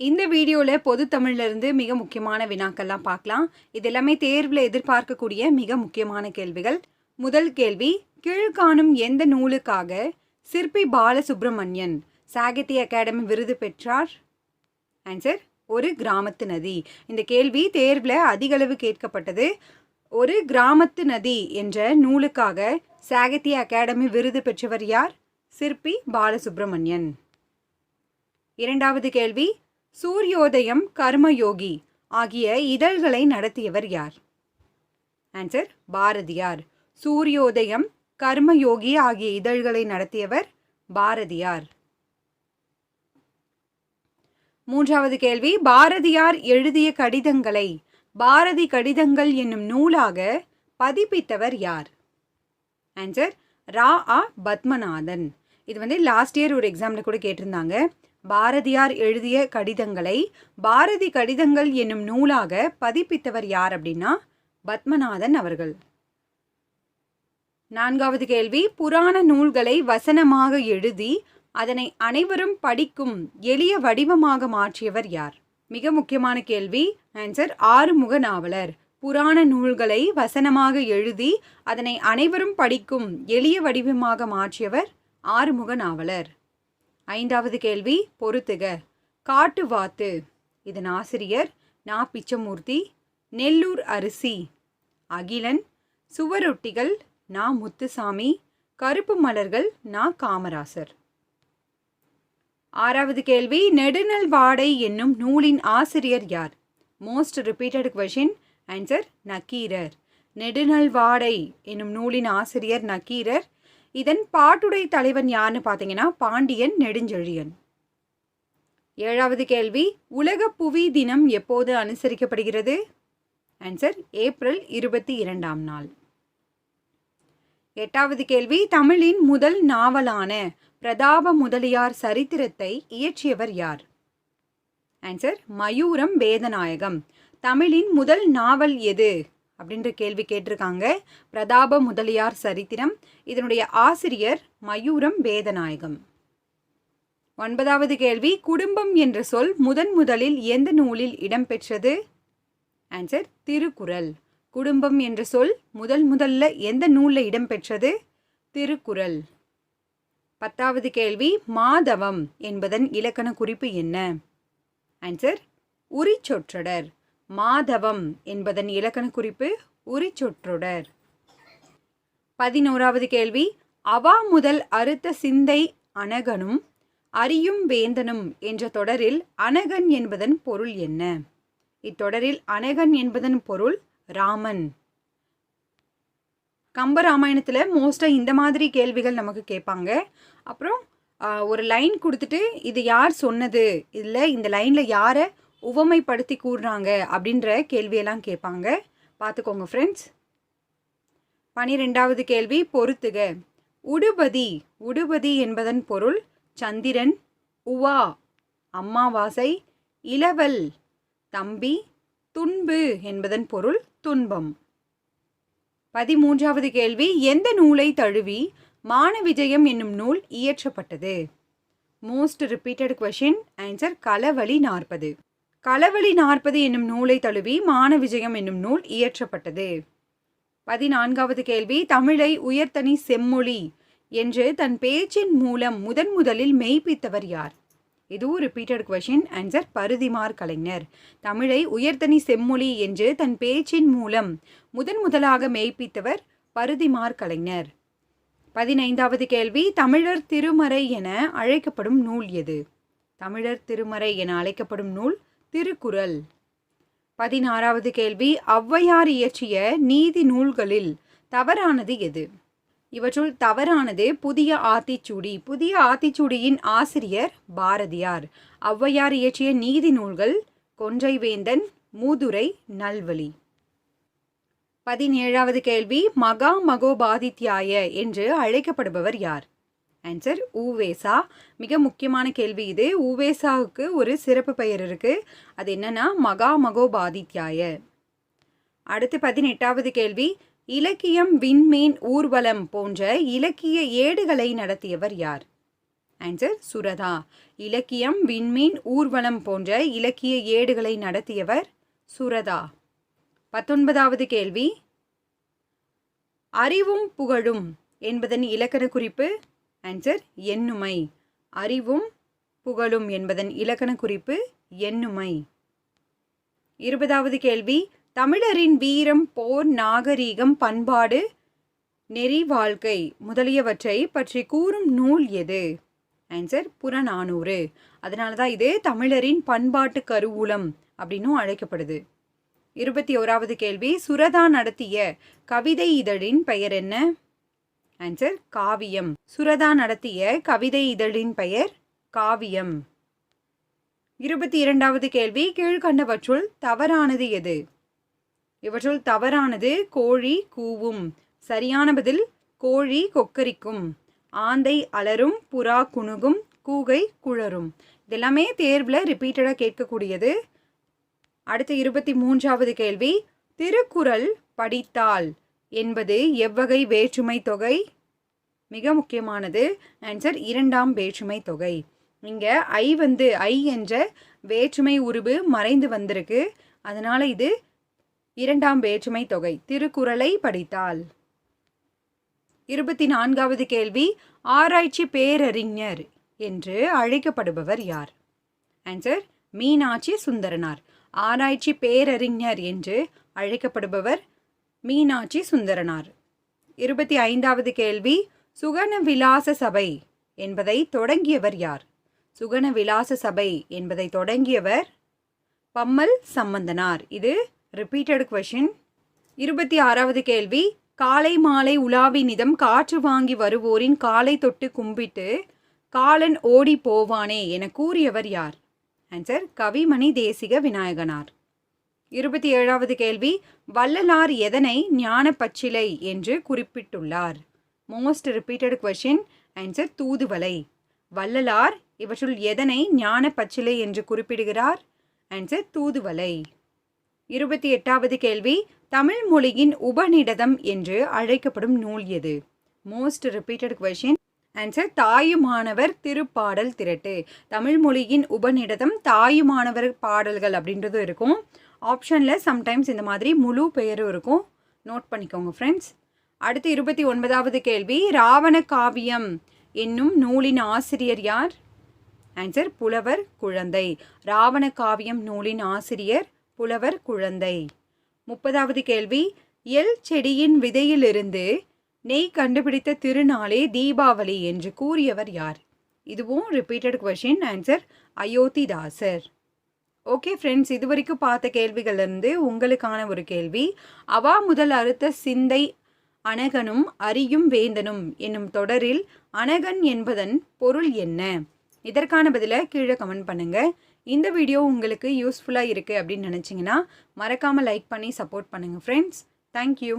இந்த வீடியோவில் பொது தமிழ்லேருந்து மிக முக்கியமான வினாக்கள்லாம் பார்க்கலாம். இது எல்லாமே தேர்வில் எதிர்பார்க்கக்கூடிய மிக முக்கியமான கேள்விகள். முதல் கேள்வி கீழ்காணும் எந்த நூலுக்காக சிற்பி பாலசுப்ரமணியன் சாகித்ய அகாடமி விருது பெற்றார்? ஆன்சர் ஒரு கிராமத்து நதி. இந்த கேள்வி தேர்வில் அதிகளவு கேட்கப்பட்டது. ஒரு கிராமத்து நதி என்ற நூலுக்காக சாகித்ய அகாடமி விருது பெற்றவர் யார்? சிற்பி பாலசுப்ரமணியன். இரண்டாவது கேள்வி சூரியோதயம் கர்மயோகி ஆகிய இதழ்களை நடத்தியவர் யார்? ஆன்சர் பாரதியார். சூரியோதயம் கர்மயோகி ஆகிய இதழ்களை நடத்தியவர் பாரதியார். மூன்றாவது கேள்வி பாரதியார் எழுதிய கடிதங்களை பாரதி கடிதங்கள் என்னும் நூலாக பதிப்பித்தவர் யார்? ஆன்சர் ரா. ஆ. பத்மநாதன். இது வந்து லாஸ்ட் இயர் ஒரு எக்ஸாமில் கூட கேட்டிருந்தாங்க. பாரதியார் எழுதிய கடிதங்களை பாரதி கடிதங்கள் என்னும் நூலாக பதிப்பித்தவர் யார் அப்படின்னா பத்மநாதன் அவர்கள். நான்காவது கேள்வி புராண நூல்களை வசனமாக எழுதி அதனை அனைவரும் படிக்கும் எளிய வடிவமாக மாற்றியவர் யார்? மிக முக்கியமான கேள்வி ஆன்சர் ஆறுமுக நாவலர். புராண நூல்களை வசனமாக எழுதி அதனை அனைவரும் படிக்கும் எளிய வடிவமாக மாற்றியவர் ஆறுமுக நாவலர். ஐந்தாவது கேள்வி பொறுத்துக. காட்டுவாத்து இதன் ஆசிரியர் நா. பிச்சமூர்த்தி நெல்லூர் அரிசி. அகிலன் சுவரொட்டிகள் நா. முத்துசாமி கருப்பு மலர்கள் நா. காமராசர். ஆறாவது கேள்வி நெடுநல் வாடை என்னும் நூலின் ஆசிரியர் யார்? Most repeated question answer Nakkeerar. Nedunal Vaadai என்னும் நூலின் ஆசிரியர் நக்கீரர். இதன் பாட்டுடை தலைவன் யாருன்னு பார்த்தீங்கன்னா பாண்டியன் நெடுஞ்செழியன். ஏழாவது கேள்வி உலக புவி தினம் எப்போது அனுசரிக்கப்படுகிறது? ஆன்சர் ஏப்ரல் இருபத்தி இரண்டாம் நாள். எட்டாவது கேள்வி தமிழின் முதல் நாவலான பிரதாப முதலியார் சரித்திரத்தை இயற்றியவர் யார்? ஆன்சர் மயூரம் வேதநாயகம். தமிழின் முதல் நாவல் எது? அப்படின்ற கேள்வி கேட்டிருக்காங்க. பிரதாப முதலியார் சரித்திரம். இதனுடைய ஆசிரியர் மயூரம் வேதநாயகம். ஒன்பதாவது கேள்வி. குடும்பம் என்ற சொல் முதன் முதலில் எந்த நூலில் இடம்பெற்றது? ஆன்சர் திருக்குறள். குடும்பம் என்ற சொல் முதல் முதல்ல எந்த நூலில் இடம்பெற்றது? திருக்குறள். பத்தாவது கேள்வி. மாதவம் என்பதன் இலக்கண குறிப்பு என்ன? ஆன்சர் உரிச்சொற்றொடர். மாதவம் என்பதன் இலக்கண குறிப்பு உரிச்சொற்றொடர். பதினோராவது கேள்வி. அவா முதல் அறுத்த சிந்தை அனகனும் அறியும் வேந்தனும் என்ற தொடரில் அனகன் என்பதன் பொருள் என்ன? இத்தொடரில் அனகன் என்பதன் பொருள் ராமன். கம்ப ராமாயணத்தில் மோஸ்ட்டாக இந்த மாதிரி கேள்விகள் நமக்கு கேட்பாங்க. அப்புறம் ஒரு லைன் கொடுத்துட்டு இது யார் சொன்னது? இதில் இந்த லைனில் யாரை உவமைப்படுத்தி கூறுறாங்க அப்படின்ற கேள்வியெல்லாம் கேட்பாங்க. பார்த்துக்கோங்க ஃப்ரெண்ட்ஸ் பனிரெண்டாவது கேள்வி பொறுத்துக. உடுபதி உடுபதி என்பதன் பொருள் சந்திரன் உவா அம்மாவாசை இளவல் தம்பி துன்பு என்பதன் பொருள் துன்பம். பதிமூன்றாவது கேள்வி எந்த நூலை தழுவி மான விஜயம் என்னும் நூல் இயற்றப்பட்டது? மோஸ்ட் ரிப்பீட்டட் கொஷின் ஆன்சர் களவழி நாற்பது. களவழி நாற்பது என்னும் நூலை தழுவி மான விஜயம் என்னும் நூல் இயற்றப்பட்டது. பதினான்காவது கேள்வி தமிழை உயர்த்தனி செம்மொழி என்று தன் பேச்சின் மூலம் முதன் முதலில் மெய்ப்பித்தவர் யார்? இதுவும் repeated question answer Parithimar Kalaignar. தமிழை உயர்த்தனி செம்மொழி என்று தன் பேச்சின் மூலம் முதன் முதலாக மெய்ப்பித்தவர் பருதிமார் கலைஞர். பதினைந்தாவது கேள்வி தமிழர் திருமறை என அழைக்கப்படும் நூல் எது? தமிழர் திருமறை என அழைக்கப்படும் நூல் திருக்குறள். பதினாறாவது கேள்வி. ஔவையார் இயற்றிய நீதி நூல்களில் தவறானது எது? இவற்றுள் தவறானது புதிய ஆத்திச்சூடி. புதிய ஆத்திச்சூடியின் ஆசிரியர் பாரதியார். ஔவையார் இயற்றிய நீதி நூல்கள் கொன்றைவேந்தன் மூதுரை நல்வழி. பதினேழாவது கேள்வி. மகா மகோபாதித்யாய என்று அழைக்கப்படுபவர் யார்? ஆன்சர் ஊவேசா மிக முக்கியமான கேள்வி இது. ஊவேசாவுக்கு ஒரு சிறப்பு பெயர் இருக்குது அது என்னன்னா மகா மகோபாதித்யாய. அடுத்து பதினெட்டாவது கேள்வி. இலக்கியம் விண்மீன் ஊர்வலம் போன்ற இலக்கிய ஏடுகளை நடத்தியவர் யார்? ஆன்சர் சுரதா. இலக்கியம் விண்மீன் ஊர்வலம் போன்ற இலக்கிய ஏடுகளை நடத்தியவர் சுரதா. பத்தொன்பதாவது கேள்வி. அறிவும் புகழும் என்பதன் இலக்கண குறிப்பு ஆன்சர் எண்ணுமை அறிவும் புகழும் என்பதன் இலக்கண குறிப்பு எண்ணுமை இருபதாவது கேள்வி தமிழரின் வீரம் போர் நாகரீகம் பண்பாடு நெறி வாழ்க்கை முதலியவற்றை பற்றி கூறும் நூல் எது? ஆன்சர் புறநானூறு. அதனால தான் இது தமிழரின் பண்பாட்டு கருவூலம் அப்படின்னும் அழைக்கப்படுது. இருபத்தி ஓராவது கேள்வி சுரதா நடத்திய கவிதை இதழின் பெயர் என்ன? ஆன்சர் காவியம் சுரதா நடத்திய கவிதை இதழின் பெயர் காவியம் இருபத்தி இரண்டாவது கேள்வி கீழ்கண்டவற்றுள் தவறானது எது? இவற்றுள் தவறானது கோழி கூவும். சரியான பதில் கோழி கொக்கரிக்கும். ஆந்தை அலரும் புறா குணுகும் கூகை குழரும். இதெல்லாமே தேர்வில் ரிப்பீட்டடாக கேட்கக்கூடியது. அடுத்த இருபத்தி மூன்றாவது கேள்வி திருக்குறள் படித்தால். என்பது எவ்வகை வேற்றுமை தொகை? மிக முக்கியமானது. ஆன்சர் இரண்டாம் வேற்றுமை தொகை. இங்கே ஐ வந்து ஐ என்ற வேற்றுமை உருவு மறைந்து வந்திருக்கு. அதனால் இது இரண்டாம் வேற்றுமை தொகை. திருக்குறளை படித்தால். இருபத்தி நான்காவது கேள்வி ஆராய்ச்சி பேரறிஞர் என்று அழைக்கப்படுபவர் யார்? ஆன்சர் மீனாட்சி சுந்தரனார். ஆராய்ச்சி பேரறிஞர் என்று அழைக்கப்படுபவர் மீனாட்சி சுந்தரனார். இருபத்தி ஐந்தாவது கேள்வி சுகன விலாச சபை என்பதை தொடங்கியவர் யார்? சுகன விலாச சபை என்பதை தொடங்கியவர் பம்மல் சம்பந்தனார். இது ரிப்பீட்டட் கொஷின் இருபத்தி ஆறாவது கேள்வி காலை மாலை உலாவி நிதம் காற்று வாங்கி வருவோரின் காலை தொட்டு கும்பிட்டு காலன் ஓடி போவானே என கூறியவர் யார்? ஆன்சர் கவிமணி தேசிக விநாயகனார். இருபத்தி ஏழாவது கேள்வி வள்ளலார் எதனை ஞான பச்சிலை என்று குறிப்பிட்டுள்ளார். மோஸ்ட் ரிப்பீட்டட் கொஷின் ஆன்சர் தூதுவலை வள்ளலார் இவற்றுள் எதனை ஞான பச்சிலை என்று குறிப்பிடுகிறார். ஆன்சர் தூதுவலை இருபத்தி எட்டாவது கேள்வி தமிழ் மொழியின் உபநிடதம் என்று அழைக்கப்படும் நூல் எது? Most repeated question answer Thayumanavar Thiruppadal Thirattu. Tamil மொழியின் உபநிடதம் தாயுமானவர் பாடல்கள் அப்படின்றதும் இருக்கும். ஆப்ஷனில் சம்டைம்ஸ் இந்த மாதிரி முழு பெயரும் இருக்கும். நோட் பண்ணிக்கோங்க ஃப்ரெண்ட்ஸ் அடுத்து இருபத்தி ஒன்பதாவது கேள்வி. ராவண காவியம் என்னும் நூலின் ஆசிரியர் யார்? ஆன்சர் புலவர் குழந்தை. ராவண காவியம் நூலின் ஆசிரியர் புலவர் குழந்தை. முப்பதாவது கேள்வி. எல் செடியின் விதையிலிருந்து நெய் கண்டுபிடித்த திருநாளே தீபாவளி என்று கூறியவர் யார்? இதுவும் repeated question answer Ayothidasar. Okay friends இது வரைக்கும் பார்த்த கேள்விகள்லேருந்து உங்களுக்கான ஒரு கேள்வி. அவா முதல் அறுத்த சிந்தை அனகனும் அரியும் வேந்தனும் என்னும் தொடரில் அனகன் என்பதன் பொருள் என்ன? இதற்கான பதிலை கீழே கமெண்ட் பண்ணுங்கள் இந்த வீடியோ உங்களுக்கு யூஸ்ஃபுல்லாக இருக்குது அப்படின்னு நினச்சிங்கன்னா மறக்காமல் லைக் பண்ணி சப்போர்ட் பண்ணுங்கள் ஃப்ரெண்ட்ஸ் தேங்க்யூ